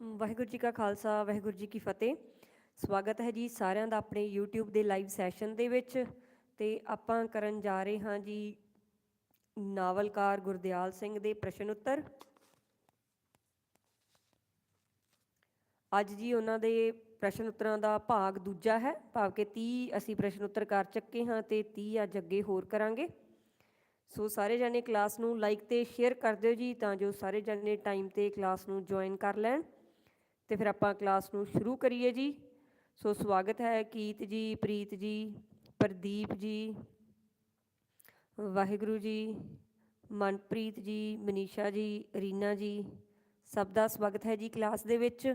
ਵਾਹਿਗੁਰੂ ਜੀ ਕਾ ਖਾਲਸਾ, ਵਾਹਿਗੁਰੂ ਜੀ ਕੀ ਫਤਿਹ। ਸਵਾਗਤ ਹੈ ਜੀ ਸਾਰਿਆਂ ਦਾ ਆਪਣੇ YouTube ਦੇ ਲਾਈਵ ਸੈਸ਼ਨ ਦੇ ਵਿੱਚ ਤੇ ਆਪਾਂ ਕਰਨ ਜਾ ਰਹੇ ਹਾਂ ਜੀ ਨਾਵਲਕਾਰ ਗੁਰਦਿਆਲ ਸਿੰਘ ਦੇ ਪ੍ਰਸ਼ਨ ਉੱਤਰ। ਅੱਜ ਜੀ ਉਹਨਾਂ ਦੇ ਪ੍ਰਸ਼ਨ ਉੱਤਰਾਂ ਦਾ ਭਾਗ ਦੂਜਾ ਹੈ। ਭਾਵ ਕਿ 30 ਅਸੀਂ ਪ੍ਰਸ਼ਨ ਉੱਤਰ ਕਰ ਚੱਕੇ ਹਾਂ ਤੇ 30 ਅੱਜ ਅੱਗੇ ਹੋਰ ਕਰਾਂਗੇ। ਸੋ ਸਾਰੇ ਜਣੇ ਕਲਾਸ ਨੂੰ ਲਾਈਕ ਤੇ ਸ਼ੇਅਰ ਕਰ ਦਿਓ ਜੀ ਤਾਂ ਜੋ ਸਾਰੇ ਜਣੇ ਟਾਈਮ ਤੇ ਕਲਾਸ ਨੂੰ ਜੁਆਇਨ ਕਰ ਲੈਣ। ਤੇ ਫਿਰ ਆਪਾਂ ਕਲਾਸ ਨੂੰ ਸ਼ੁਰੂ ਕਰੀਏ ਜੀ। ਸੋ ਸਵਾਗਤ ਹੈ ਕੀਤ ਜੀ, ਪ੍ਰੀਤ ਜੀ, ਪ੍ਰਦੀਪ ਜੀ, ਵਾਹਿਗੁਰੂ ਜੀ, ਮਨਪ੍ਰੀਤ ਜੀ, ਮਨੀਸ਼ਾ ਜੀ, ਰੀਨਾ ਜੀ, ਸਭ ਦਾ ਸਵਾਗਤ ਹੈ ਜੀ ਕਲਾਸ ਦੇ ਵਿੱਚ।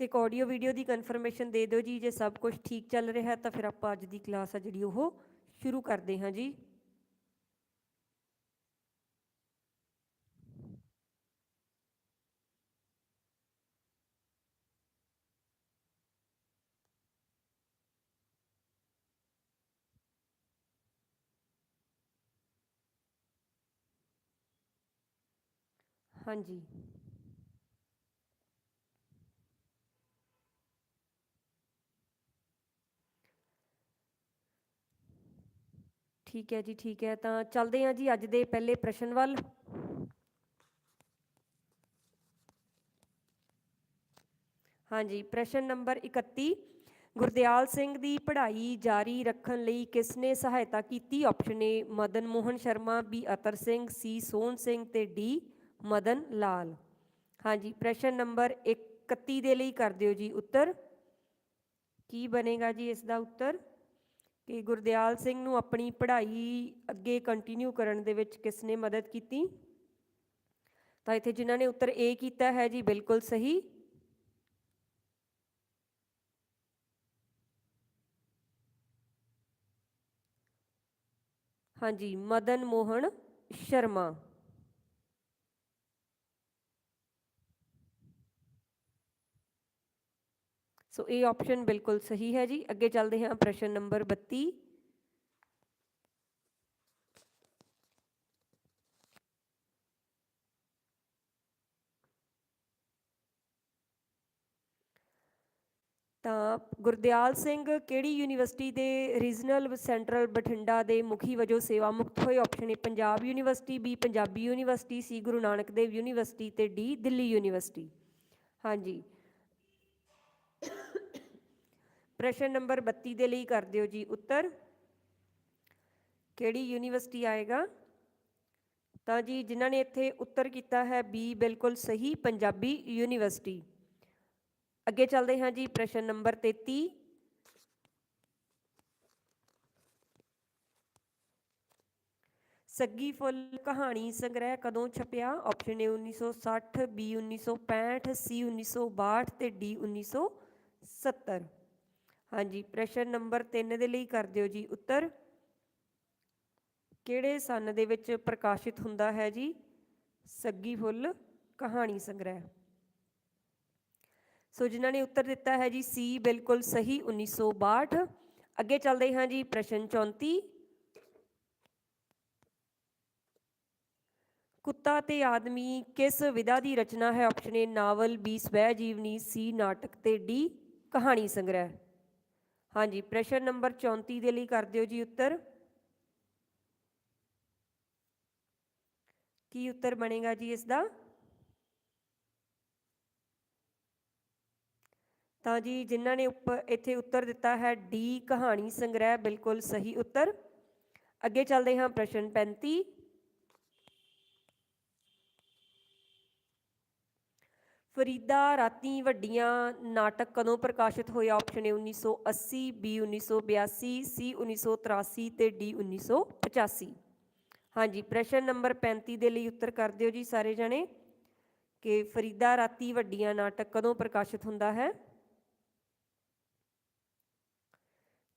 ਤੇ ਇੱਕ ਆਡੀਓ ਵੀਡੀਓ ਦੀ ਕਨਫਰਮੇਸ਼ਨ ਦੇ ਦਿਓ ਜੀ, ਜੇ ਸਭ ਕੁਝ ਠੀਕ ਚੱਲ ਰਿਹਾ ਤਾਂ ਫਿਰ ਆਪਾਂ ਅੱਜ ਦੀ ਕਲਾਸ ਆ ਜਿਹੜੀ ਉਹ ਸ਼ੁਰੂ ਕਰਦੇ ਹਾਂ ਜੀ। ਹਾਂਜੀ। ਠੀਕ ਹੈ ਜੀ, ਠੀਕ ਹੈ। ਤਾਂ ਚੱਲਦੇ ਹਾਂ ਜੀ ਅੱਜ ਦੇ ਪਹਿਲੇ ਪ੍ਰਸ਼ਨ ਵੱਲ। ਹਾਂਜੀ, ਪ੍ਰਸ਼ਨ ਨੰਬਰ 31 ਗੁਰਦਿਆਲ ਸਿੰਘ ਦੀ ਪੜ੍ਹਾਈ ਜਾਰੀ ਰੱਖਣ ਲਈ ਕਿਸ ਨੇ ਸਹਾਇਤਾ ਕੀਤੀ? Option A Madan Mohan Sharma B Atar Singh C Sohan Singh ਤੇ ਡੀ ਮਦਨ ਲਾਲ। ਹਾਂਜੀ, ਪ੍ਰਸ਼ਨ ਨੰਬਰ 31 ਦੇ ਲਈ ਕਰ ਦਿਓ ਜੀ ਉੱਤਰ। ਕੀ ਬਣੇਗਾ ਜੀ ਇਸ ਦਾ ਉੱਤਰ? ਕਿ ਗੁਰਦਿਆਲ ਸਿੰਘ ਨੂੰ ਆਪਣੀ ਪੜ੍ਹਾਈ ਅੱਗੇ ਕੰਟੀਨਿਊ ਕਰਨ ਦੇ ਵਿੱਚ ਕਿਸ ਨੇ ਮਦਦ ਕੀਤੀ? ਤਾਂ ਇੱਥੇ ਜਿਨ੍ਹਾਂ ਨੇ ਉੱਤਰ A ਕੀਤਾ ਹੈ ਜੀ, ਬਿਲਕੁਲ ਸਹੀ। ਹਾਂਜੀ, ਮਦਨ ਮੋਹਨ ਸ਼ਰਮਾ। ਸੋ ਇਹ ਆਪਸ਼ਨ ਬਿਲਕੁਲ ਸਹੀ ਹੈ ਜੀ। ਅੱਗੇ ਚੱਲਦੇ ਹਾਂ ਪ੍ਰਸ਼ਨ ਨੰਬਰ 32 ਤਾਂ ਗੁਰਦਿਆਲ ਸਿੰਘ ਕਿਹੜੀ ਯੂਨੀਵਰਸਿਟੀ ਦੇ ਰੀਜਨਲ ਸੈਂਟਰਲ ਬਠਿੰਡਾ ਦੇ ਮੁਖੀ ਵਜੋਂ ਸੇਵਾ ਮੁਕਤ ਹੋਏ? Option A Punjab university. B Punjabi university. C Guru Nanak Dev university. ਤੇ ਡੀ ਦਿੱਲੀ ਯੂਨੀਵਰਸਿਟੀ। ਹਾਂਜੀ। ਪ੍ਰਸ਼ਨ ਨੰਬਰ 32 ਦੇ ਲਈ ਕਰ ਦਿਓ ਜੀ ਉੱਤਰ। ਕਿਹੜੀ ਯੂਨੀਵਰਸਿਟੀ ਆਏਗਾ? ਤਾਂ ਜੀ ਜਿਨ੍ਹਾਂ ਨੇ ਇੱਥੇ ਉੱਤਰ ਕੀਤਾ ਹੈ ਬੀ ਬਿਲਕੁਲ ਸਹੀ, ਪੰਜਾਬੀ ਯੂਨੀਵਰਸਿਟੀ। ਅੱਗੇ ਚੱਲਦੇ ਹਾਂ ਜੀ ਪ੍ਰਸ਼ਨ ਨੰਬਰ 33 ਸੱਗੀ ਫੁੱਲ ਕਹਾਣੀ ਸੰਗ੍ਰਹਿ ਕਦੋਂ ਛਪਿਆ? ਆਪਸ਼ਨ ਏ 1960 ਬੀ 1965 ਸੀ 1962 ਤੇ ਡੀ 1970 ਹਾਂਜੀ, ਪ੍ਰਸ਼ਨ ਨੰਬਰ 3 ਦੇ ਲਈ ਕਰ ਦਿਓ ਜੀ ਉੱਤਰ। ਕਿਹੜੇ ਸਨ ਦੇ ਵਿੱਚ ਪ੍ਰਕਾਸ਼ਿਤ ਹੁੰਦਾ ਹੈ ਜੀ? ਸੱਗੀ ਫੁੱਲ, ਕਹਾਣੀ ਸੰਗ੍ਰਹਿ। ਸੋ ਜਿਨ੍ਹਾਂ ਨੇ ਉੱਤਰ ਦਿੱਤਾ ਹੈ ਜੀ, ਸੀ ਬਿਲਕੁਲ ਸਹੀ 1962 ਅੱਗੇ ਚੱਲਦੇ ਹਾਂ ਜੀ, ਪ੍ਰਸ਼ਨ 34 ਕੁੱਤਾ ਤੇ ਆਦਮੀ ਕਿਸ ਵਿਧਾ ਦੀ ਰਚਨਾ ਹੈ? ਆਪਸ਼ਨ ਏ, ਨਾਵਲ, ਬੀ, ਸਵੈ ਜੀਵਨੀ, ਸੀ, ਨਾਟਕ ਤੇ ਡੀ, ਕਹਾਣੀ ਸੰਗ੍ਰਹਿ। ਹਾਂਜੀ, ਪ੍ਰਸ਼ਨ ਨੰਬਰ 34 ਦੇ ਲਈ ਕਰ ਦਿਓ ਜੀ ਉੱਤਰ। ਕੀ ਉੱਤਰ ਬਣੇਗਾ ਜੀ ਇਸ ਦਾ? ਤਾਂ ਜੀ, ਜਿਨ੍ਹਾਂ ਨੇ ਉੱਪਰ ਇੱਥੇ ਉੱਤਰ ਦਿੱਤਾ ਹੈ, ਡੀ ਕਹਾਣੀ ਸੰਗ੍ਰਹਿ, ਬਿਲਕੁਲ ਸਹੀ ਉੱਤਰ। ਅੱਗੇ ਚੱਲਦੇ ਹਾਂ ਪ੍ਰਸ਼ਨ 35 ਫਰੀਦਾ ਰਾਤੀ ਵੱਡੀਆਂ ਨਾਟਕ ਕਦੋਂ ਪ੍ਰਕਾਸ਼ਿਤ ਹੋਇਆ? ਆਪਸ਼ਨ ਏ 1980 ਬੀ 1982 ਸੀ 1983 ਤੇ ਡੀ 1985 ਹਾਂਜੀ, ਪ੍ਰਸ਼ਨ ਨੰਬਰ 35 ਦੇ ਲਈ ਉੱਤਰ ਕਰ ਦਿਓ ਜੀ ਸਾਰੇ ਜਣੇ, ਕਿ ਫਰੀਦਾ ਰਾਤੀ ਵੱਡੀਆਂ ਨਾਟਕ ਕਦੋਂ ਪ੍ਰਕਾਸ਼ਿਤ ਹੁੰਦਾ ਹੈ?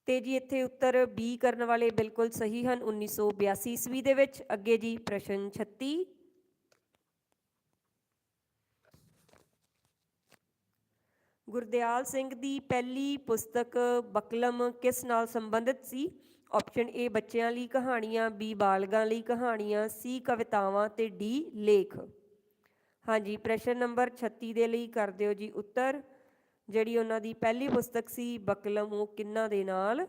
ਤੇ ਜੀ ਇੱਥੇ ਉੱਤਰ ਬੀ ਕਰਨ ਵਾਲੇ ਬਿਲਕੁਲ ਸਹੀ ਹਨ 1982 ਈਸਵੀ ਦੇ ਵਿੱਚ। ਅੱਗੇ ਜੀ ਪ੍ਰਸ਼ਨ 36 ਗੁਰਦਿਆਲ ਸਿੰਘ ਦੀ ਪਹਿਲੀ ਪੁਸਤਕ ਬਕਲਮ ਕਿਸ ਨਾਲ ਸੰਬੰਧਿਤ ਸੀ? ਆਪਸ਼ਨ ਏ ਬੱਚਿਆਂ ਲਈ ਕਹਾਣੀਆਂ ਬੀ ਬਾਲਗਾਂ ਲਈ ਕਹਾਣੀਆਂ ਸੀ ਕਵਿਤਾਵਾਂ ਤੇ ਡੀ ਲੇਖ। ਹਾਂਜੀ, ਪ੍ਰਸ਼ਨ ਨੰਬਰ 36 ਦੇ ਲਈ ਕਰ ਦਿਓ ਜੀ ਉੱਤਰ। ਜਿਹੜੀ ਉਹਨਾਂ ਦੀ ਪਹਿਲੀ ਪੁਸਤਕ ਸੀ, ਬਕਲਮ, ਉਹ ਕਿੰਨਾ ਦੇ ਨਾਲ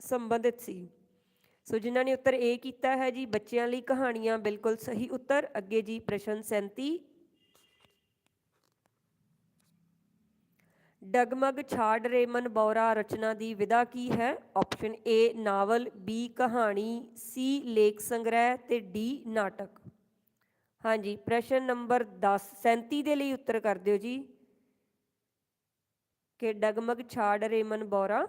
ਸੰਬੰਧਿਤ ਸੀ? ਸੋ ਜਿਨ੍ਹਾਂ ਨੇ ਉੱਤਰ A ਕੀਤਾ ਹੈ ਜੀ, ਬੱਚਿਆਂ ਲਈ ਕਹਾਣੀਆਂ, ਬਿਲਕੁਲ ਸਹੀ ਉੱਤਰ। ਅੱਗੇ ਜੀ, ਪ੍ਰਸ਼ਨ 37 ਡਗਮਗ ਛਾੜ ਰੇਮਨ ਬੌਰਾ ਰਚਨਾ ਦੀ ਵਿਧਾ ਕੀ ਹੈ? ਆਪਸ਼ਨ ਏ ਨਾਵਲ ਬੀ ਕਹਾਣੀ ਸੀ ਲੇਖ ਸੰਗ੍ਰਹਿ ਤੇ ਡੀ ਨਾਟਕ। ਹਾਂਜੀ, ਪ੍ਰਸ਼ਨ ਨੰਬਰ 10 37 ਦੇ ਲਈ ਉੱਤਰ ਕਰ ਦਿਓ ਜੀ। ਕਿ ਡਗਮਗ ਛਾੜ ਰੇਮਨ ਬੌਰਾ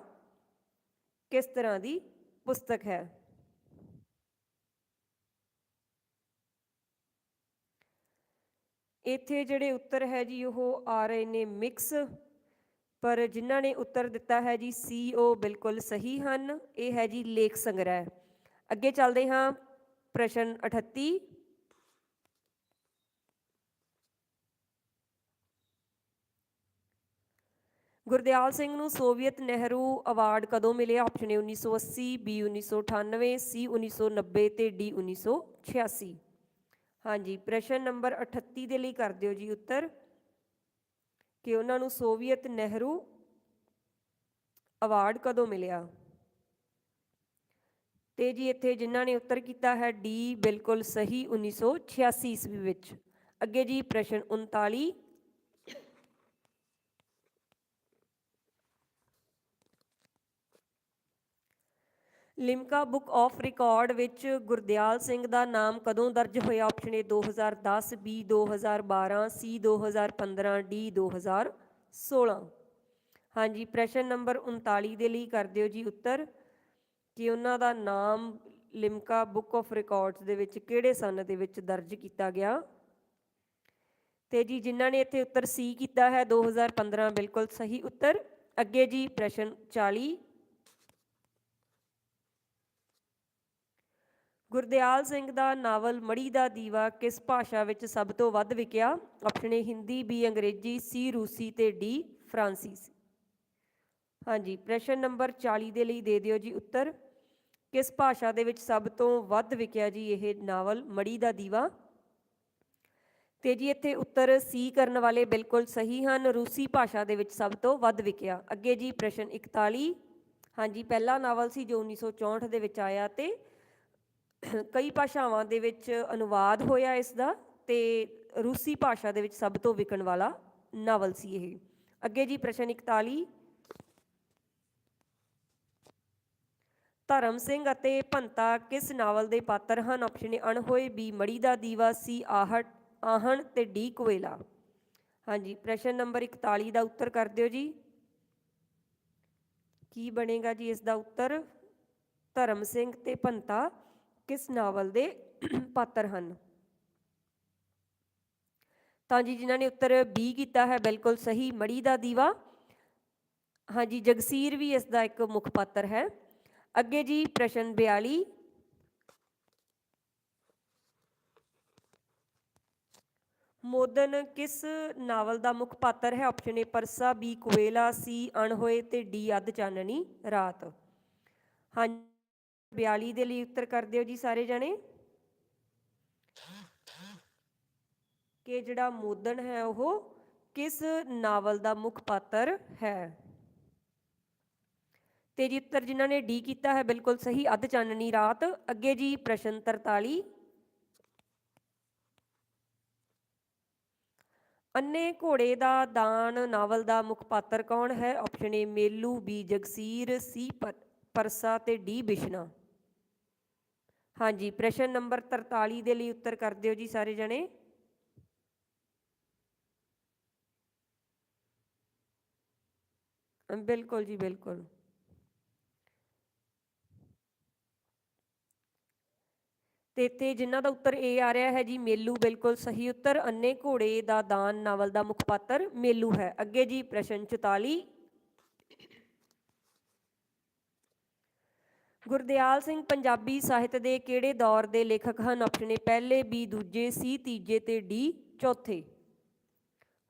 ਕਿਸ ਤਰ੍ਹਾਂ ਦੀ ਪੁਸਤਕ ਹੈ? ਇੱਥੇ ਜਿਹੜੇ ਉੱਤਰ ਹੈ ਜੀ, ਉਹ ਆ ਰਹੇ ਨੇ ਮਿਕਸ ਪਰ ਜਿਨ੍ਹਾਂ ਨੇ ਉੱਤਰ ਦਿੱਤਾ ਹੈ ਜੀ ਸੀ ਉਹ ਬਿਲਕੁਲ ਸਹੀ ਹਨ, ਇਹ ਹੈ ਜੀ ਲੇਖ ਸੰਗ੍ਰਹਿ। ਅੱਗੇ ਚੱਲਦੇ ਹਾਂ, ਪ੍ਰਸ਼ਨ 38 ਗੁਰਦਿਆਲ ਸਿੰਘ ਨੂੰ ਸੋਵੀਅਤ ਨਹਿਰੂ ਅਵਾਰਡ ਕਦੋਂ ਮਿਲਿਆ? ਆਪਸ਼ਨ ਏ 1980 ਬੀ 1998 ਸੀ 1990 ਤੇ ਡੀ 1986 ਹਾਂਜੀ, ਪ੍ਰਸ਼ਨ ਨੰਬਰ 38 ਦੇ ਲਈ ਕਰ ਦਿਓ ਜੀ ਉੱਤਰ। ਕਿ ਉਹਨਾਂ ਨੂੰ ਸੋਵੀਅਤ ਨਹਿਰੂ ਅਵਾਰਡ ਕਦੋਂ ਮਿਲਿਆ? ਤੇ ਜੀ ਇੱਥੇ ਜਿਨ੍ਹਾਂ ਨੇ ਉੱਤਰ ਕੀਤਾ ਹੈ, ਡੀ ਬਿਲਕੁਲ ਸਹੀ 1986 ਈਸਵੀ ਵਿੱਚ। ਅੱਗੇ ਜੀ ਪ੍ਰਸ਼ਨ 39 ਲਿਮਕਾ ਬੁੱਕ ਆਫ ਰਿਕਾਰਡ ਵਿੱਚ ਗੁਰਦਿਆਲ ਸਿੰਘ ਦਾ ਨਾਮ ਕਦੋਂ ਦਰਜ ਹੋਇਆ? Option A 2010 B 2012 C 2015 D 2016 ਹਾਂਜੀ, ਪ੍ਰਸ਼ਨ ਨੰਬਰ 39 ਦੇ ਲਈ ਕਰ ਦਿਓ ਜੀ ਉੱਤਰ ਕਿ ਉਹਨਾਂ ਦਾ ਨਾਮ ਲਿਮਕਾ ਬੁੱਕ ਆਫ ਰਿਕਾਰਡਸ ਦੇ ਵਿੱਚ ਕਿਹੜੇ ਸਨ ਦੇ ਵਿੱਚ ਦਰਜ ਕੀਤਾ ਗਿਆ? ਤੇ ਜੀ, ਜਿਨ੍ਹਾਂ ਨੇ ਇੱਥੇ ਉੱਤਰ ਸੀ ਕੀਤਾ ਹੈ 2015 ਬਿਲਕੁਲ ਸਹੀ ਉੱਤਰ। ਅੱਗੇ ਜੀ, ਪ੍ਰਸ਼ਨ 40 ਗੁਰਦਿਆਲ ਸਿੰਘ ਦਾ ਨਾਵਲ ਮੜੀ ਦਾ ਦੀਵਾ ਕਿਸ ਭਾਸ਼ਾ ਵਿੱਚ ਸਭ ਤੋਂ ਵੱਧ ਵਿਕਿਆ? ਆਪਸ਼ਨ ਏ ਹਿੰਦੀ ਬੀ ਅੰਗਰੇਜ਼ੀ ਸੀ ਰੂਸੀ ਤੇ ਡੀ ਫਰਾਂਸੀਸੀ। ਹਾਂਜੀ, ਪ੍ਰਸ਼ਨ ਨੰਬਰ 40 ਦੇ ਲਈ ਦੇ ਦਿਓ ਜੀ ਉੱਤਰ। ਕਿਸ ਭਾਸ਼ਾ ਦੇ ਵਿੱਚ ਸਭ ਤੋਂ ਵੱਧ ਵਿਕਿਆ ਜੀ ਇਹ ਨਾਵਲ ਮੜੀ ਦਾ ਦੀਵਾ? ਤੇ ਜੀ ਇੱਥੇ ਉੱਤਰ ਸੀ ਕਰਨ ਵਾਲੇ ਬਿਲਕੁਲ ਸਹੀ ਹਨ। ਰੂਸੀ ਭਾਸ਼ਾ ਦੇ ਵਿੱਚ ਸਭ ਤੋਂ ਵੱਧ ਵਿਕਿਆ। ਅੱਗੇ ਜੀ ਪ੍ਰਸ਼ਨ 41 ਹਾਂਜੀ, ਪਹਿਲਾ ਨਾਵਲ ਸੀ ਜੋ 1964 ਦੇ ਵਿੱਚ ਆਇਆ ਤੇ ਕਈ ਭਾਸ਼ਾਵਾਂ ਦੇ ਵਿੱਚ ਅਨੁਵਾਦ ਹੋਇਆ ਇਸ ਦਾ ਤੇ ਰੂਸੀ ਭਾਸ਼ਾ ਦੇ ਵਿੱਚ ਸਭ ਤੋਂ ਵਿਕਣ ਵਾਲਾ ਨਾਵਲ ਸੀ ਇਹ। ਅੱਗੇ ਜੀ ਪ੍ਰਸ਼ਨ 41 ਧਰਮ ਸਿੰਘ ਅਤੇ ਭੰਤਾ ਕਿਸ ਨਾਵਲ ਦੇ ਪਾਤਰ ਹਨ? ਆਪਸ਼ਨ ਏ ਅਣਹੋਏ ਬੀ ਮੜੀ ਦਾ ਦੀਵਾ ਸੀ ਆਹਟ, ਆਹਣ ਤੇ ਡੀ ਕੋਇਲਾ। ਹਾਂਜੀ, ਪ੍ਰਸ਼ਨ ਨੰਬਰ 41 ਦਾ ਉੱਤਰ ਕਰ ਦਿਓ ਜੀ। ਕੀ ਬਣੇਗਾ ਜੀ ਇਸ ਦਾ ਉੱਤਰ? ਧਰਮ ਸਿੰਘ ਤੇ ਭੰਤਾ ਕਿਸ ਨਾਵਲ ਦੇ ਪਾਤਰ ਹਨ? ਤਾਂ ਜੀ, ਜਿਨ੍ਹਾਂ ਨੇ ਉੱਤਰ ਬੀ ਕੀਤਾ ਹੈ, ਬਿਲਕੁਲ ਸਹੀ, ਮੜੀ ਦਾ ਦੀਵਾ। ਹਾਂਜੀ ਜਗਸੀਰ ਵੀ ਇਸ ਦਾ ਇੱਕ ਮੁੱਖ ਪਾਤਰ ਹੈ। ਅੱਗੇ ਜੀ, ਪ੍ਰਸ਼ਨ 42 ਮੋਦਨ, ਕਿਸ ਨਾਵਲ ਦਾ ਮੁੱਖ ਪਾਤਰ ਹੈ? ਆਪਸ਼ਨ ਏ ਪਰਸਾ ਬੀ ਕੁਵੇਲਾ ਸੀ ਅਣਹੋਏ ਤੇ ਡੀ ਅੱਧ ਚਾਨਣੀ, ਰਾਤ। ਹਾਂਜੀ 42 ਦੇ ਲਈ ਉੱਤਰ ਕਰ ਦਿਓ ਜੀ ਸਾਰੇ ਜਣੇ। ਕਿ ਜਿਹੜਾ ਮੋਦਨ ਹੈ ਉਹ ਕਿਸ ਨਾਵਲ ਦਾ ਮੁੱਖ ਪਾਤਰ ਹੈ? ਤੇ ਜੀ ਉੱਤਰ ਜਿਨ੍ਹਾਂ ਨੇ ਡੀ ਕੀਤਾ ਹੈ, ਬਿਲਕੁਲ ਸਹੀ, ਅੱਧ ਚਾਨਣੀ ਰਾਤ, ਅੱਗੇ ਜੀ ਪ੍ਰਸ਼ਨ 43 ਅੰਨੇ ਘੋੜੇ ਦਾ ਦਾਨ, ਨਾਵਲ ਦਾ ਮੁੱਖ ਪਾਤਰ ਕੌਣ ਹੈ? Option A Melu B Jagsir C Parsa ਤੇ ਡੀ ਬਿਸ਼ਨਾ। ਹਾਂਜੀ, ਪ੍ਰਸ਼ਨ ਨੰਬਰ 43 ਦੇ ਲਈ ਉੱਤਰ ਕਰ ਦਿਓ ਜੀ ਸਾਰੇ ਜਣੇ। ਬਿਲਕੁਲ ਜੀ, ਬਿਲਕੁਲ। ਤੇ ਇੱਥੇ ਜਿਨ੍ਹਾਂ ਦਾ ਉੱਤਰ ਏ ਆ ਰਿਹਾ ਹੈ ਜੀ, ਮੇਲੂ, ਬਿਲਕੁਲ ਸਹੀ ਉੱਤਰ। ਅੰਨੇ ਘੋੜੇ ਦਾ ਦਾਨ ਨਾਵਲ ਦਾ ਮੁੱਖ ਪਾਤਰ ਮੇਲੂ ਹੈ। ਅੱਗੇ ਜੀ, ਪ੍ਰਸ਼ਨ 44 ਗੁਰਦਿਆਲ ਸਿੰਘ ਪੰਜਾਬੀ ਸਾਹਿਤ ਦੇ ਕਿਹੜੇ ਦੌਰ ਦੇ ਲੇਖਕ ਹਨ? ਆਪਸ਼ਨ ਏ ਪਹਿਲੇ ਬੀ ਦੂਜੇ ਸੀ ਤੀਜੇ ਤੇ ਡੀ ਚੌਥੇ।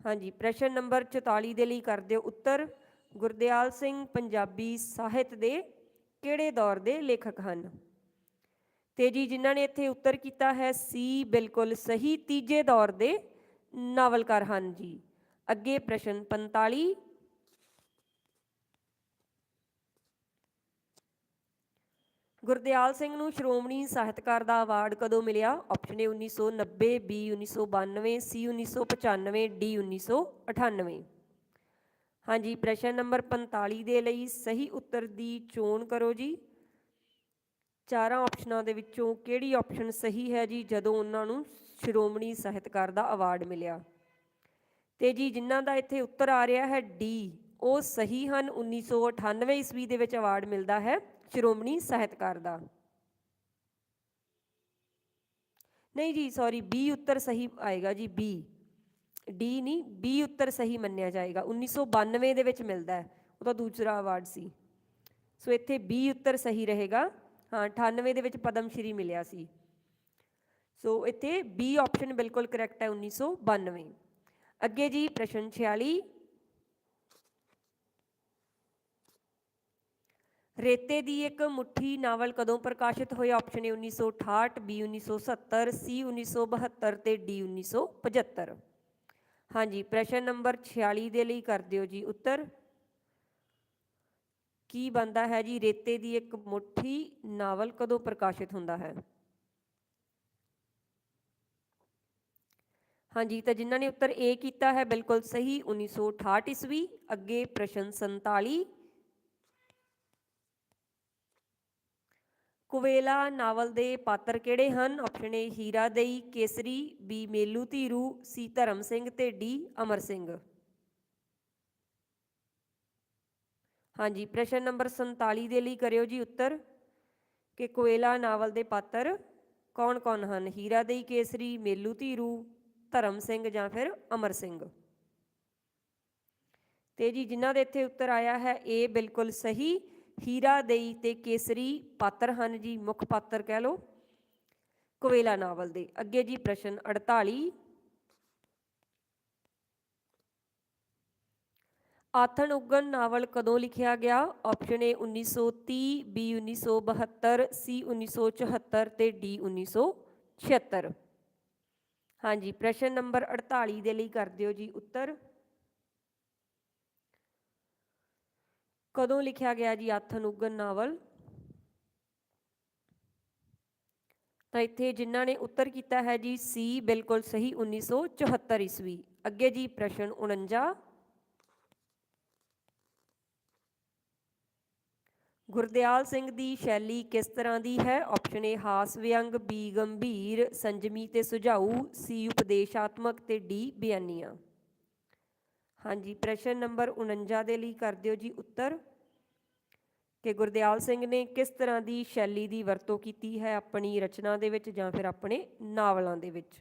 ਹਾਂਜੀ, ਪ੍ਰਸ਼ਨ ਨੰਬਰ 44 ਦੇ ਲਈ ਕਰ ਦਿਓ ਉੱਤਰ। ਗੁਰਦਿਆਲ ਸਿੰਘ ਪੰਜਾਬੀ ਸਾਹਿਤ ਦੇ ਕਿਹੜੇ ਦੌਰ ਦੇ ਲੇਖਕ ਹਨ? ਤੇ ਜੀ, ਜਿਨ੍ਹਾਂ ਨੇ ਇੱਥੇ ਉੱਤਰ ਕੀਤਾ ਹੈ ਸੀ ਬਿਲਕੁਲ ਸਹੀ, ਤੀਜੇ ਦੌਰ ਦੇ ਨਾਵਲਕਾਰ ਹਨ ਜੀ। ਅੱਗੇ ਪ੍ਰਸ਼ਨ 45 ਗੁਰਦਿਆਲ ਸਿੰਘ ਨੂੰ ਸ਼੍ਰੋਮਣੀ ਸਾਹਿਤਕਾਰ ਦਾ ਅਵਾਰਡ ਕਦੋਂ ਮਿਲਿਆ? Option A 1990 B 1992 C 1995 D 1998 ਹਾਂਜੀ, ਪ੍ਰਸ਼ਨ ਨੰਬਰ 45 ਦੇ ਲਈ ਸਹੀ ਉੱਤਰ ਦੀ ਚੋਣ ਕਰੋ ਜੀ। ਚਾਰਾਂ ਆਪਸ਼ਨਾਂ ਦੇ ਵਿੱਚੋਂ ਕਿਹੜੀ ਆਪਸ਼ਨ ਸਹੀ ਹੈ ਜੀ, ਜਦੋਂ ਉਹਨਾਂ ਨੂੰ ਸ਼੍ਰੋਮਣੀ ਸਾਹਿਤਕਾਰ ਦਾ ਅਵਾਰਡ ਮਿਲਿਆ? ਤੇ ਜੀ, ਜਿਨ੍ਹਾਂ ਦਾ ਇੱਥੇ ਉੱਤਰ ਆ ਰਿਹਾ ਹੈ ਡੀ ਉਹ ਸਹੀ ਹਨ 1998 ਈਸਵੀ ਦੇ ਵਿੱਚ ਅਵਾਰਡ ਮਿਲਦਾ ਹੈ। ਸ਼੍ਰੋਮਣੀ ਸਾਹਿਤਕਾਰ ਦਾ। ਨਹੀਂ ਜੀ ਸੌਰੀ ਬੀ ਉੱਤਰ ਸਹੀ ਆਏਗਾ ਜੀ ਬੀ ਡੀ ਨਹੀਂ ਬੀ ਉੱਤਰ ਸਹੀ ਮੰਨਿਆ ਜਾਏਗਾ। 1992 ਦੇ ਵਿੱਚ ਮਿਲਦਾ ਹੈ, ਉਹ ਤਾਂ ਦੂਸਰਾ ਅਵਾਰਡ ਸੀ। ਸੋ ਇੱਥੇ ਬੀ ਉੱਤਰ ਸਹੀ ਰਹੇਗਾ। ਹਾਂ 98 ਦੇ ਵਿੱਚ ਪਦਮ ਸ਼੍ਰੀ ਮਿਲਿਆ ਸੀ। ਸੋ ਇੱਥੇ ਬੀ ਆਪਸ਼ਨ ਬਿਲਕੁਲ ਕਰੈਕਟ ਹੈ 1992 ਅੱਗੇ ਜੀ, ਪ੍ਰਸ਼ਨ 46 ਰੇਤੇ ਦੀ ਇੱਕ ਮੁੱਠੀ ਨਾਵਲ ਕਦੋਂ ਪ੍ਰਕਾਸ਼ਿਤ ਹੋਇਆ? ਆਪਸ਼ਨ ਏ 1968 ਬੀ 1970 ਸੀ 1972 ਤੇ ਡੀ 1975 ਹਾਂਜੀ, ਪ੍ਰਸ਼ਨ ਨੰਬਰ 46 ਦੇ ਲਈ ਕਰ ਦਿਓ ਜੀ ਉੱਤਰ। ਕੀ ਬੰਦਾ ਹੈ ਜੀ? ਰੇਤੇ ਦੀ ਇੱਕ ਮੁੱਠੀ ਨਾਵਲ ਕਦੋਂ ਪ੍ਰਕਾਸ਼ਿਤ ਹੁੰਦਾ ਹੈ? ਹਾਂਜੀ, ਤਾਂ ਜਿਨ੍ਹਾਂ ਨੇ ਉੱਤਰ A ਕੀਤਾ ਹੈ, ਬਿਲਕੁਲ ਸਹੀ 1968 ਈਸਵੀ। ਅੱਗੇ ਪ੍ਰਸ਼ਨ 47 ਕੁਵੇਲਾ ਨਾਵਲ ਦੇ ਪਾਤਰ ਕਿਹੜੇ ਹਨ? ਆਪਸ਼ਨ ਏ ਹੀਰਾ ਦੇਈ, ਕੇਸਰੀ ਬੀ ਮੇਲੂ ਧੀਰੂ ਸੀ ਧਰਮ ਸਿੰਘ ਤੇ ਡੀ ਅਮਰ ਸਿੰਘ। ਹਾਂਜੀ, ਪ੍ਰਸ਼ਨ ਨੰਬਰ 47 ਦੇ ਲਈ ਕਰਿਓ ਜੀ ਉੱਤਰ ਕਿ ਕੋਇਲਾ ਨਾਵਲ ਦੇ ਪਾਤਰ ਕੌਣ-ਕੌਣ ਹਨ? ਹੀਰਾ ਦੇਈ, ਕੇਸਰੀ, ਮੇਲੂ ਧੀਰੂ, ਧਰਮ ਸਿੰਘ ਜਾਂ ਫਿਰ ਅਮਰ ਸਿੰਘ? ਤੇ ਜੀ, ਜਿਨ੍ਹਾਂ ਦੇ ਇੱਥੇ ਉੱਤਰ ਆਇਆ ਹੈ, ਇਹ ਬਿਲਕੁਲ ਸਹੀ ਹੀਰਾ ਦੇਈ ਤੇ ਕੇਸਰੀ ਪਾਤਰ ਹਨ ਜੀ, ਮੁੱਖ ਪਾਤਰ ਕਹਿ ਲਓ। ਕੋਵੇਲਾ ਨਾਵਲ ਦੇ, ਅੱਗੇ ਜੀ ਪ੍ਰਸ਼ਨ 48 ਆਥਣ ਉਗਨ ਨਾਵਲ ਕਦੋਂ ਲਿਖਿਆ ਗਿਆ? ਆਪਸ਼ਨ ਏ 1930 ਬੀ 1972 ਸੀ 1974 ਤੇ ਡੀ 1976 ਹਾਂਜੀ, ਪ੍ਰਸ਼ਨ ਨੰਬਰ 48 ਦੇ ਲਈ ਕਰ ਦਿਓ ਜੀ ਉੱਤਰ। ਕਦੋਂ ਲਿਖਿਆ ਗਿਆ ਜੀ ਆਥਨ ਉਗਨ ਨਾਵਲ? ਤਾਂ ਇੱਥੇ ਜਿਨ੍ਹਾਂ ਨੇ ਉੱਤਰ ਕੀਤਾ ਹੈ ਜੀ ਸੀ ਬਿਲਕੁਲ ਸਹੀ 1974 ਈਸਵੀ। ਅੱਗੇ ਜੀ ਪ੍ਰਸ਼ਨ 49 ਗੁਰਦਿਆਲ ਸਿੰਘ ਦੀ ਸ਼ੈਲੀ ਕਿਸ ਤਰ੍ਹਾਂ ਦੀ ਹੈ? ਆਪਸ਼ਨ ਏ ਹਾਸ ਵਿਅੰਗ, ਬੀ, ਗੰਭੀਰ, ਸੰਜਮੀ ਤੇ ਸੁਝਾਊ, ਸੀ, ਉਪਦੇਸ਼ਾਤਮਕ ਤੇ ਡੀ, ਬਿਆਨੀਆਂ। ਹਾਂਜੀ, ਪ੍ਰਸ਼ਨ ਨੰਬਰ 49 ਦੇ ਲਈ ਕਰ ਦਿਓ ਜੀ ਉੱਤਰ। ਕਿ ਗੁਰਦਿਆਲ ਸਿੰਘ ਨੇ ਕਿਸ ਤਰ੍ਹਾਂ ਦੀ ਸ਼ੈਲੀ ਦੀ ਵਰਤੋਂ ਕੀਤੀ ਹੈ ਆਪਣੀ ਰਚਨਾ ਦੇ ਵਿੱਚ ਜਾਂ ਫਿਰ ਆਪਣੇ ਨਾਵਲਾਂ ਦੇ ਵਿੱਚ?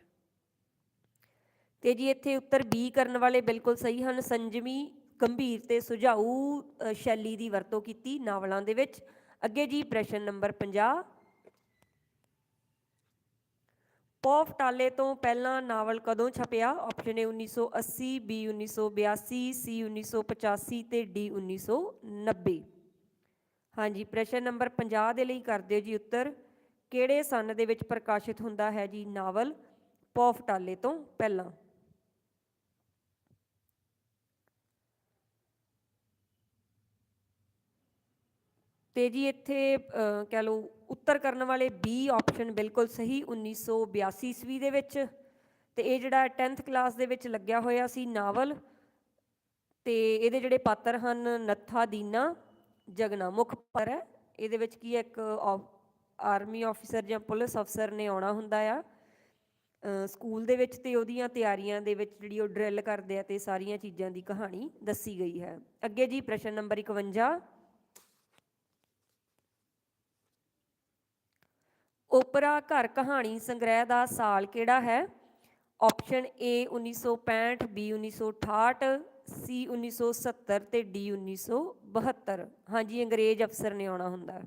ਤੇ ਜੀ ਇੱਥੇ ਉੱਤਰ ਬੀ ਕਰਨ ਵਾਲੇ ਬਿਲਕੁਲ ਸਹੀ ਹਨ। ਸੰਜਮੀ ਗੰਭੀਰ ਤੇ ਸੁਝਾਊ ਸ਼ੈਲੀ ਦੀ ਵਰਤੋਂ ਕੀਤੀ ਨਾਵਲਾਂ ਦੇ ਵਿੱਚ। ਅੱਗੇ ਜੀ ਪ੍ਰਸ਼ਨ ਨੰਬਰ 50 ਪੌਫਟਾਲੇ ਤੋਂ ਪਹਿਲਾਂ ਨਾਵਲ ਕਦੋਂ ਛਪਿਆ? ਆਪਸ਼ਨ ਏ 1980 ਬੀ 1982 ਸੀ 1985 ਤੇ ਡੀ 1990 ਹਾਂਜੀ, ਪ੍ਰਸ਼ਨ ਨੰਬਰ 50 ਦੇ ਲਈ ਕਰ ਦਿਓ ਜੀ ਉੱਤਰ। ਕਿਹੜੇ ਸਨ ਦੇ ਵਿੱਚ ਪ੍ਰਕਾਸ਼ਿਤ ਹੁੰਦਾ ਹੈ ਜੀ ਨਾਵਲ ਪੌਫਟਾਲੇ ਤੋਂ ਪਹਿਲਾਂ? ਤੇ ਜੀ ਇੱਥੇ ਕਹਿ ਲਓ ਉੱਤਰ ਕਰਨ ਵਾਲੇ ਬੀ ਆਪਸ਼ਨ ਬਿਲਕੁਲ ਸਹੀ 1982 ਈਸਵੀ ਦੇ ਵਿੱਚ। ਤੇ ਇਹ ਜਿਹੜਾ 10th ਕਲਾਸ ਦੇ ਵਿੱਚ ਲੱਗਿਆ ਹੋਇਆ ਸੀ ਨਾਵਲ। ਤੇ ਇਹਦੇ ਜਿਹੜੇ ਪਾਤਰ ਹਨ ਨੱਥਾ ਦੀਨਾ, ਜਗਨਾ ਮੁੱਖ ਪਾਤਰ ਹੈ। ਇਹਦੇ ਵਿੱਚ ਕੀ ਹੈ, ਇੱਕ ਆਰਮੀ ਆਫੀਸਰ ਜਾਂ ਪੁਲਿਸ ਅਫਸਰ ਨੇ ਆਉਣਾ ਹੁੰਦਾ ਆ। ਸਕੂਲ ਦੇ ਵਿੱਚ ਤੇ ਉਹਦੀਆਂ ਤਿਆਰੀਆਂ ਦੇ ਵਿੱਚ ਜਿਹੜੀ ਉਹ ਡਰਿਲ ਕਰਦੇ ਆ ਤੇ ਸਾਰੀਆਂ ਚੀਜ਼ਾਂ ਦੀ ਕਹਾਣੀ ਦੱਸੀ ਗਈ ਹੈ। ਅੱਗੇ ਜੀ ਪ੍ਰਸ਼ਨ ਨੰਬਰ 51 ਓਪਰਾ ਘਰ ਕਹਾਣੀ ਸੰਗ੍ਰਹਿ ਦਾ ਸਾਲ ਕਿਹੜਾ ਹੈ? ਆਪਸ਼ਨ A 1965 B 1968 C 1970 ਤੇ D 1972 ਹਾਂਜੀ, ਅੰਗਰੇਜ਼ ਅਫਸਰ ਨੇ ਆਉਣਾ ਹੁੰਦਾ।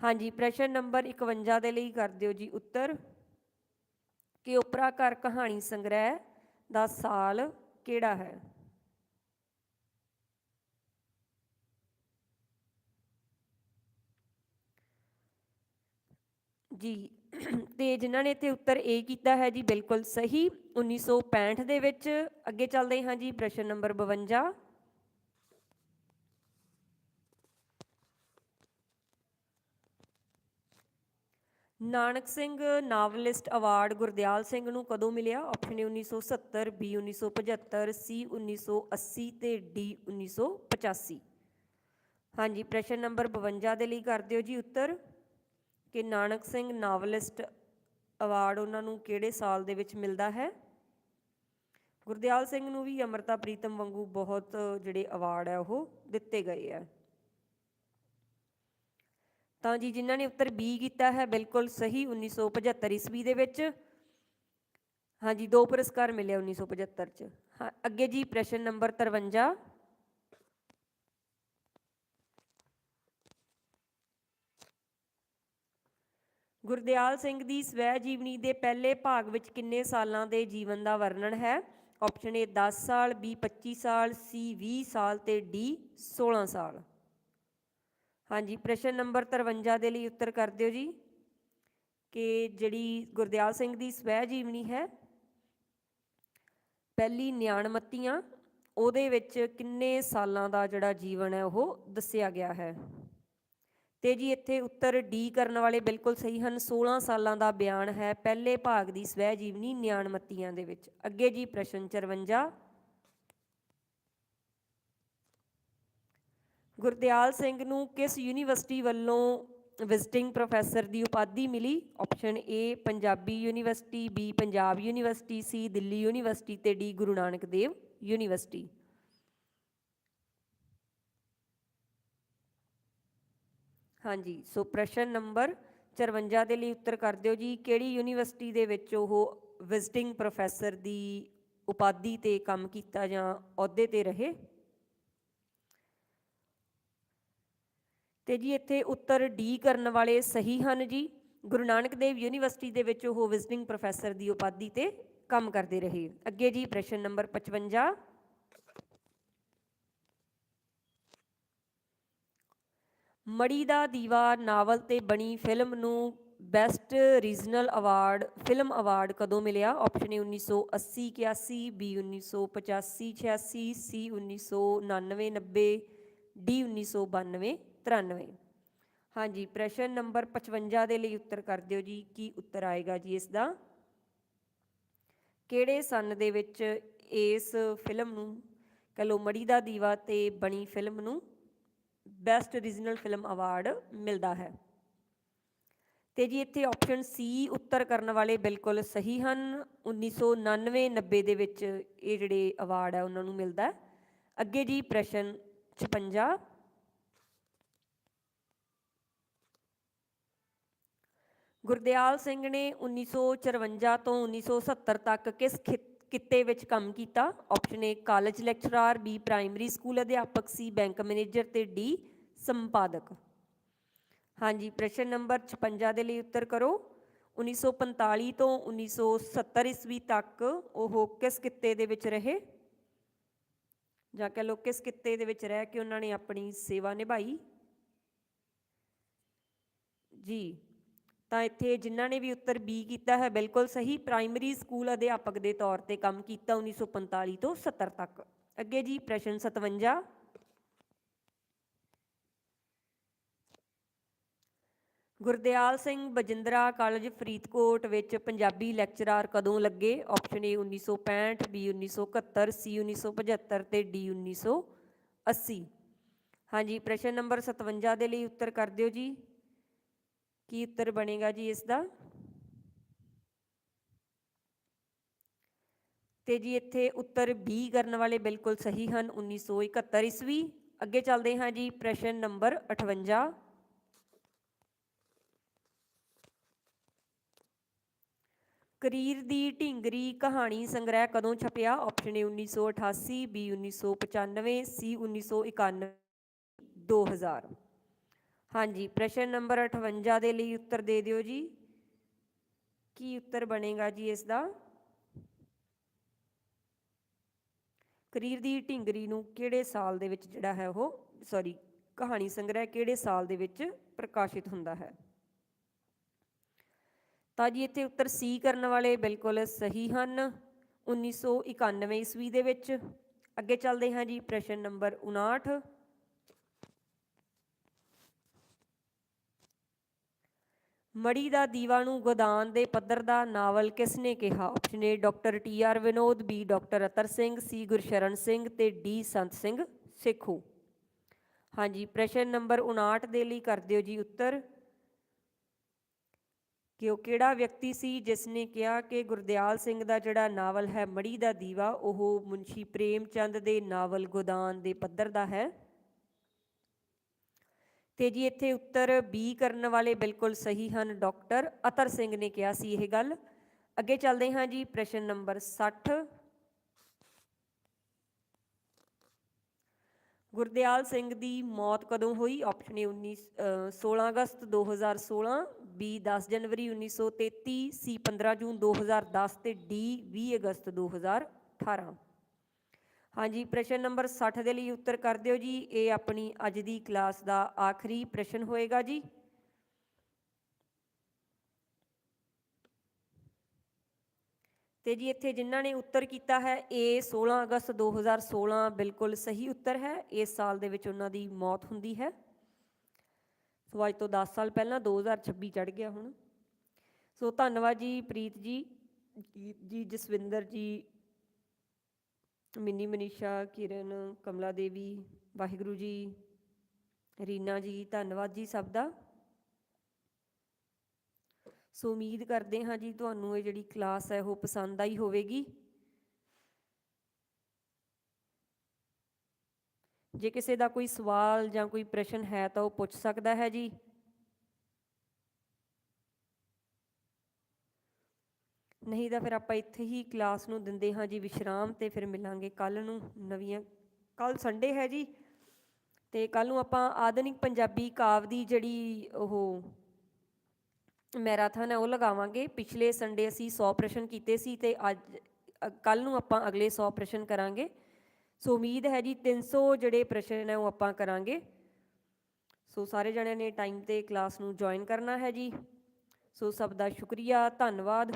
ਹਾਂਜੀ, ਪ੍ਰਸ਼ਨ ਨੰਬਰ 51 ਦੇ ਲਈ ਕਰ ਦਿਓ ਜੀ ਉੱਤਰ। ਕਿ ਓਪਰਾ ਘਰ ਕਹਾਣੀ ਸੰਗ੍ਰਹਿ ਦਾ ਸਾਲ ਕਿਹੜਾ ਹੈ? ਜੀ। ਤੇ ਜਿਨ੍ਹਾਂ ਨੇ ਇੱਥੇ ਉੱਤਰ A ਕੀਤਾ ਹੈ ਜੀ, ਬਿਲਕੁਲ ਸਹੀ। 1965 ਦੇ ਵਿੱਚ ਅੱਗੇ ਚੱਲਦੇ ਹਾਂ ਜੀ, ਪ੍ਰਸ਼ਨ number 52 Nanak Singh novelist award Gurdial Singh ਨੂੰ ਕਦੋਂ ਮਿਲਿਆ? ਆਪਸ਼ਨ ਏ 1970 ਬੀ 1975 ਸੀ 1980 ਤੇ ਡੀ 1985 ਹਾਂਜੀ, ਪ੍ਰਸ਼ਨ ਨੰਬਰ 52 ਦੇ ਲਈ ਕਰ ਦਿਓ ਜੀ ਉੱਤਰ। ਕਿ ਨਾਨਕ ਸਿੰਘ ਨਾਵਲਿਸਟ ਅਵਾਰਡ ਉਹਨਾਂ ਨੂੰ ਕਿਹੜੇ ਸਾਲ ਦੇ ਵਿੱਚ ਮਿਲਦਾ ਹੈ? ਗੁਰਦਿਆਲ ਸਿੰਘ ਨੂੰ ਵੀ ਅਮਰਤਾ ਪ੍ਰੀਤਮ ਵਾਂਗੂ ਬਹੁਤ ਜਿਹੜੇ ਅਵਾਰਡ ਹੈ ਉਹ ਦਿੱਤੇ ਗਏ ਆ ਤਾਂ ਜੀ, ਜਿਨ੍ਹਾਂ ਨੇ ਉੱਤਰ ਬੀ ਕੀਤਾ ਹੈ, ਬਿਲਕੁਲ ਸਹੀ 1975 ਈਸਵੀ ਦੇ ਵਿੱਚ। ਹਾਂਜੀ, ਦੋ ਪੁਰਸਕਾਰ ਮਿਲੇ 1975 ਚ। ਹਾਂ, ਅੱਗੇ ਜੀ, ਪ੍ਰਸ਼ਨ ਨੰਬਰ 53 ਗੁਰਦਿਆਲ ਸਿੰਘ ਦੀ ਸਵੈ ਜੀਵਨੀ ਦੇ ਪਹਿਲੇ ਭਾਗ ਵਿੱਚ ਕਿੰਨੇ ਸਾਲਾਂ ਦੇ ਜੀਵਨ ਦਾ ਵਰਣਨ ਹੈ? ਆਪਸ਼ਨ ਏ 10 ਸਾਲ ਬੀ 25 ਸਾਲ ਸੀ 20 ਸਾਲ ਤੇ ਡੀ 16 ਸਾਲ। ਹਾਂਜੀ, ਪ੍ਰਸ਼ਨ ਨੰਬਰ 53 ਦੇ ਲਈ ਉੱਤਰ ਕਰ ਦਿਓ ਜੀ। ਕਿ ਜਿਹੜੀ ਗੁਰਦਿਆਲ ਸਿੰਘ ਦੀ ਸਵੈ ਜੀਵਨੀ ਹੈ, ਪਹਿਲੀ ਨਿਆਣਮੱਤੀਆਂ, ਉਹਦੇ ਵਿੱਚ ਕਿੰਨੇ ਸਾਲਾਂ ਦਾ ਜਿਹੜਾ ਜੀਵਨ ਹੈ ਉਹ ਦੱਸਿਆ ਗਿਆ ਹੈ? ਤੇ ਜੀ ਇੱਥੇ ਉੱਤਰ ਡੀ ਕਰਨ ਵਾਲੇ ਬਿਲਕੁਲ ਸਹੀ ਹਨ। 16 ਸਾਲਾਂ ਦਾ ਬਿਆਨ ਹੈ ਪਹਿਲੇ ਭਾਗ ਦੀ ਸਵੈ ਜੀਵਨੀ ਨਿਆਣਮੱਤੀਆਂ ਦੇ ਵਿੱਚ। ਅੱਗੇ ਜੀ ਪ੍ਰਸ਼ਨ 54 ਗੁਰਦਿਆਲ ਸਿੰਘ ਨੂੰ ਕਿਸ ਯੂਨੀਵਰਸਿਟੀ ਵੱਲੋਂ ਵਿਜ਼ਿਟਿੰਗ ਪ੍ਰੋਫੈਸਰ ਦੀ ਉਪਾਧੀ ਮਿਲੀ? Option A Punjabi university B Punjab university C Delhi university ਤੇ ਡੀ ਗੁਰੂ ਨਾਨਕ ਦੇਵ ਯੂਨੀਵਰਸਿਟੀ। ਹਾਂਜੀ, ਸੋ ਪ੍ਰਸ਼ਨ ਨੰਬਰ 54 ਦੇ ਲਈ ਉੱਤਰ ਕਰ ਦਿਓ ਜੀ। ਕਿਹੜੀ ਯੂਨੀਵਰਸਿਟੀ ਦੇ ਵਿੱਚ ਉਹ ਵਿਜ਼ਿਟਿੰਗ ਪ੍ਰੋਫੈਸਰ ਦੀ ਉਪਾਧੀ ਤੇ ਕੰਮ ਕੀਤਾ ਜਾਂ ਅਹੁਦੇ ਤੇ ਰਹੇ? ਤੇ ਜੀ ਇੱਥੇ ਉੱਤਰ ਡੀ ਕਰਨ ਵਾਲੇ ਸਹੀ ਹਨ ਜੀ। ਗੁਰੂ ਨਾਨਕ ਦੇਵ ਯੂਨੀਵਰਸਿਟੀ ਦੇ ਵਿੱਚ ਉਹ ਵਿਜ਼ਿਟਿੰਗ ਪ੍ਰੋਫੈਸਰ ਦੀ ਉਪਾਧੀ ਤੇ ਕੰਮ ਕਰਦੇ ਰਹੇ। ਅੱਗੇ ਜੀ ਪ੍ਰਸ਼ਨ ਨੰਬਰ 55 ਮੜੀ ਦਾ ਦੀਵਾ ਨਾਵਲ ਤੇ ਬਣੀ ਫਿਲਮ ਨੂੰ best regional award, film award ਕਦੋਂ ਮਿਲਿਆ? Option A 1980 81 B 1985 86 C 1999 90 D 1992 93 ਹਾਂਜੀ, ਪ੍ਰਸ਼ਨ ਨੰਬਰ 55 ਦੇ ਲਈ ਉੱਤਰ ਕਰ ਦਿਓ ਜੀ, ਕੀ ਉੱਤਰ ਆਏਗਾ ਜੀ ਇਸ ਦਾ ਕਿਹੜੇ ਸੰਨ ਦੇ ਵਿੱਚ ਇਸ ਫਿਲਮ ਨੂੰ, ਕਹ ਲਓ ਮੜੀ ਦਾ ਦੀਵਾ ਤੇ ਬਣੀ ਫਿਲਮ ਨੂੰ ਬੈਸਟ ਰੀਜਨਲ ਫਿਲਮ ਅਵਾਰਡ ਮਿਲਦਾ ਹੈ। ਤੇ ਜੀ ਇੱਥੇ ਆਪਸ਼ਨ ਸੀ ਉੱਤਰ ਕਰਨ ਵਾਲੇ ਬਿਲਕੁਲ ਸਹੀ ਹਨ। 1999 90 ਦੇ ਵਿੱਚ ਇਹ ਜਿਹੜੇ ਅਵਾਰਡ ਹੈ ਉਹਨਾਂ ਨੂੰ ਮਿਲਦਾ ਅੱਗੇ ਜੀ ਪ੍ਰਸ਼ਨ 56 ਗੁਰਦਿਆਲ ਸਿੰਘ ਨੇ 1954 ਤੋਂ 1970 ਤੱਕ ਕਿਸ ਖਿ- ਕਿੱਤੇ ਵਿੱਚ ਕੰਮ ਕੀਤਾ। Option A college lecturer B primary school ਅਧਿਆਪਕ ਸੀ ਬੈਂਕ ਮੈਨੇਜਰ ਤੇ ਡੀ ਸੰਪਾਦਕ। ਹਾਂਜੀ, ਪ੍ਰਸ਼ਨ ਨੰਬਰ 56 ਦੇ ਲਈ ਉੱਤਰ ਕਰੋ। 1945 ਤੋਂ 1970 ਈਸਵੀ ਤੱਕ ਉਹ ਕਿਸ ਕਿੱਤੇ ਦੇ ਵਿੱਚ ਰਹੇ? ਜਾਂ ਕਹ ਲਓ ਕਿਸ ਕਿੱਤੇ ਦੇ ਵਿੱਚ ਰਹਿ ਕੇ ਉਹਨਾਂ ਨੇ ਆਪਣੀ ਸੇਵਾ ਨਿਭਾਈ? ਜੀ ਤਾਂ ਇੱਥੇ ਜਿਨ੍ਹਾਂ ਨੇ ਵੀ ਉੱਤਰ ਬੀ ਕੀਤਾ ਹੈ, ਬਿਲਕੁਲ ਸਹੀ ਪ੍ਰਾਇਮਰੀ ਸਕੂਲ ਅਧਿਆਪਕ ਦੇ ਤੌਰ ਤੇ ਕੰਮ ਕੀਤਾ 1945 ਤੋਂ 70 ਤੱਕ। ਅੱਗੇ ਜੀ, ਪ੍ਰਸ਼ਨ 57 ਗੁਰਦਿਆਲ ਸਿੰਘ ਬਜਿੰਦਰਾ ਕਾਲਜ, ਫਰੀਦਕੋਟ ਵਿੱਚ ਪੰਜਾਬੀ ਲੈਕਚਰਰ ਕਦੋਂ ਲੱਗੇ? ਆਪਸ਼ਨ ਏ 1965 ਬੀ 1971 ਸੀ 1975 ਤੇ ਡੀ 1980 ਹਾਂਜੀ, ਪ੍ਰਸ਼ਨ ਨੰਬਰ 57 ਦੇ ਲਈ ਉੱਤਰ ਕਰ ਦਿਓ ਜੀ। ਕੀ ਉੱਤਰ ਬਣੇਗਾ ਜੀ ਇਸ ਦਾ? ਤੇ ਜੀ ਇੱਥੇ ਉੱਤਰ ਬੀ ਕਰਨ ਵਾਲੇ ਬਿਲਕੁਲ ਸਹੀ ਹਨ 1971 ਈਸਵੀ। ਅੱਗੇ ਚੱਲਦੇ ਹਾਂ ਜੀ, ਪ੍ਰਸ਼ਨ ਨੰਬਰ 58 ਕਰੀਰ ਦੀ ਢਿੰਗਰੀ ਕਹਾਣੀ ਸੰਗ੍ਰਹਿ ਕਦੋਂ ਛਪਿਆ? ਆਪਸ਼ਨ ਏ 1988 ਬੀ 1995 ਸੀ 1991 2000 ਹਾਂਜੀ, ਪ੍ਰਸ਼ਨ ਨੰਬਰ 58 ਦੇ ਲਈ ਉੱਤਰ ਦੇ ਦਿਓ ਜੀ। ਕੀ ਉੱਤਰ ਬਣੇਗਾ ਜੀ ਇਸ ਦਾ ਕਰੀਰ ਦੀ ਢਿੰਗਰੀ ਨੂੰ ਕਿਹੜੇ ਸਾਲ ਦੇ ਵਿੱਚ ਜਿਹੜਾ ਹੈ ਉਹ ਸੌਰੀ ਕਹਾਣੀ ਸੰਗ੍ਰਹਿ ਕਿਹੜੇ ਸਾਲ ਦੇ ਵਿੱਚ ਪ੍ਰਕਾਸ਼ਿਤ ਹੁੰਦਾ ਹੈ? ਤਾਂ ਜੀ ਇੱਥੇ ਉੱਤਰ ਸੀ ਕਰਨ ਵਾਲੇ ਬਿਲਕੁਲ ਸਹੀ ਹਨ 1991 ਈਸਵੀ ਦੇ ਵਿੱਚ। ਅੱਗੇ ਚੱਲਦੇ ਹਾਂ ਜੀ, ਪ੍ਰਸ਼ਨ ਨੰਬਰ 59 ਮੜੀ ਦਾ ਦੀਵਾ ਨੂੰ ਗੋਦਾਨ ਦੇ ਪੱਧਰ ਦਾ ਨਾਵਲ ਕਿਸ ਨੇ ਕਿਹਾ? Option A doctor T R Vinod B doctor Atar Singh C Gursharan Singh ਤੇ ਡੀ ਸੰਤ ਸਿੰਘ ਸੇਖੂ ਹਾਂਜੀ, ਪ੍ਰਸ਼ਨ ਨੰਬਰ 59 ਦੇ ਲਈ ਕਰ ਦਿਓ ਜੀ ਉੱਤਰ। ਕਿ ਉਹ ਕਿਹੜਾ ਵਿਅਕਤੀ ਸੀ ਜਿਸ ਨੇ ਕਿਹਾ ਕਿ ਗੁਰਦਿਆਲ ਸਿੰਘ ਦਾ ਜਿਹੜਾ ਨਾਵਲ ਹੈ ਮੜੀ ਦਾ ਦੀਵਾ, ਉਹ ਮੁਨਸ਼ੀ ਪ੍ਰੇਮ ਚੰਦ ਦੇ ਨਾਵਲ ਗੋਦਾਨ ਦੇ ਪੱਧਰ ਦਾ ਹੈ? ਤੇ ਜੀ ਇੱਥੇ ਉੱਤਰ ਬੀ ਕਰਨ ਵਾਲੇ ਬਿਲਕੁਲ ਸਹੀ ਹਨ ਡਾਕਟਰ ਅਤਰ ਸਿੰਘ ਨੇ ਕਿਹਾ ਸੀ ਇਹ ਗੱਲ। ਅੱਗੇ ਚੱਲਦੇ ਹਾਂ ਜੀ ਪ੍ਰਸ਼ਨ ਨੰਬਰ 60 ਗੁਰਦਿਆਲ ਸਿੰਘ ਦੀ ਮੌਤ ਕਦੋਂ ਹੋਈ? Option A 19 a, 16 August 2016 B 10 ਜਨਵਰੀ 1933 ਸੀ 15 ਜੂਨ 2010 ਤੇ ਡੀ 20 ਅਗਸਤ 2018 ਹਾਂਜੀ, ਪ੍ਰਸ਼ਨ ਨੰਬਰ 60 ਦੇ ਲਈ ਉੱਤਰ ਕਰ ਦਿਓ ਜੀ। ਇਹ ਆਪਣੀ ਅੱਜ ਦੀ ਕਲਾਸ ਦਾ ਆਖਰੀ ਪ੍ਰਸ਼ਨ ਹੋਏਗਾ ਜੀ। ਤੇ ਜੀ, ਇੱਥੇ ਜਿਨ੍ਹਾਂ ਨੇ ਉੱਤਰ ਕੀਤਾ ਹੈ, ਇਹ 16 ਅਗਸਤ 2016 ਬਿਲਕੁਲ ਸਹੀ ਉੱਤਰ ਹੈ। ਇਸ ਸਾਲ ਦੇ ਵਿੱਚ ਉਹਨਾਂ ਦੀ ਮੌਤ ਹੁੰਦੀ ਹੈ। ਸੋ, ਅੱਜ ਤੋਂ 10 ਸਾਲ ਪਹਿਲਾਂ 2026 ਚੜ ਗਿਆ ਹੁਣ। ਸੋ, ਧੰਨਵਾਦ ਜੀ, ਪ੍ਰੀਤ ਜੀ- ਜੀ ਜਸਵਿੰਦਰ ਜੀ ਮਿੰਨੀ ਮਨੀਸ਼ਾ, ਕਿਰਨ, ਕਮਲਾ ਦੇਵੀ, ਵਾਹਿਗੁਰੂ ਜੀ, ਰੀਨਾ ਜੀ, ਧੰਨਵਾਦ ਜੀ ਸਭ ਦਾ। ਸੋ ਉਮੀਦ ਕਰਦੇ ਹਾਂ ਜੀ ਤੁਹਾਨੂੰ ਇਹ ਜਿਹੜੀ ਕਲਾਸ ਹੈ ਉਹ ਪਸੰਦ ਆਈ ਹੋਵੇਗੀ। ਜੇ ਕਿਸੇ ਦਾ ਕੋਈ ਸਵਾਲ ਜਾਂ ਕੋਈ ਪ੍ਰਸ਼ਨ ਹੈ ਤਾਂ ਉਹ ਪੁੱਛ ਸਕਦਾ ਹੈ ਜੀ। ਨਹੀਂ ਤਾਂ ਫਿਰ ਆਪਾਂ ਇੱਥੇ ਹੀ ਕਲਾਸ ਨੂੰ ਦਿੰਦੇ ਹਾਂ ਜੀ ਵਿਸ਼ਰਾਮ ਤੇ ਫਿਰ ਮਿਲਾਂਗੇ ਕੱਲ ਨੂੰ ਨਵੀਆਂ ਕੱਲ ਸੰਡੇ ਹੈ ਜੀ। ਤੇ ਕੱਲ ਨੂੰ ਆਪਾਂ ਆਧੁਨਿਕ ਪੰਜਾਬੀ ਕਾਵ ਦੀ ਜਿਹੜੀ ਉਹ ਮੈਰਾਥਨ ਹੈ ਉਹ ਲਗਾਵਾਂਗੇ। ਪਿਛਲੇ ਸੰਡੇ ਅਸੀਂ 100 ਪ੍ਰਸ਼ਨ ਕੀਤੇ ਸੀ ਤੇ ਅੱਜ ਕੱਲ ਨੂੰ ਆਪਾਂ ਅਗਲੇ 100 ਪ੍ਰਸ਼ਨ ਕਰਾਂਗੇ। ਸੋ ਉਮੀਦ ਹੈ ਜੀ 300 ਜਿਹੜੇ ਪ੍ਰਸ਼ਨ ਹੈ ਉਹ ਆਪਾਂ ਕਰਾਂਗੇ। ਸੋ ਸਾਰੇ ਜਣਿਆਂ ਨੇ ਟਾਈਮ ਤੇ ਕਲਾਸ ਨੂੰ ਜੁਆਇਨ ਕਰਨਾ ਹੈ ਜੀ। ਸੋ ਸਭ ਦਾ ਸ਼ੁਕਰੀਆ, ਧੰਨਵਾਦ।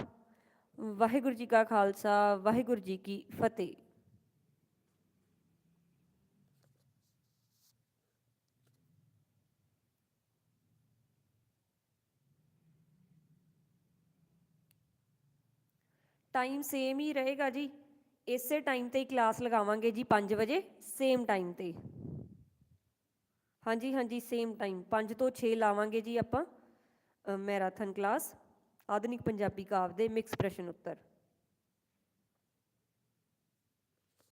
ਵਾਹਿਗੁਰੂ ਜੀ ਕਾ ਖਾਲਸਾ, ਵਾਹਿਗੁਰੂ ਜੀ ਕੀ ਫਤਿਹ। ਟਾਈਮ ਸੇਮ ਹੀ ਰਹੇਗਾ ਜੀ। ਇਸੇ ਟਾਈਮ ਤੇ ਹੀ ਕਲਾਸ ਲਗਾਵਾਂਗੇ ਜੀ 5 ਵਜੇ ਸੇਮ ਟਾਈਮ ਤੇ। ਹਾਂਜੀ ਹਾਂਜੀ ਸੇਮ ਟਾਈਮ 5 ਤੋਂ 6 ਲਾਵਾਂਗੇ ਜੀ ਆਪਾਂ ਮੈਰਾਥਨ ਕਲਾਸ ਆਧੁਨਿਕ ਪੰਜਾਬੀ ਕਾਵ ਦੇ ਮਿਕਸ ਪ੍ਰਸ਼ਨ ਉੱਤਰ।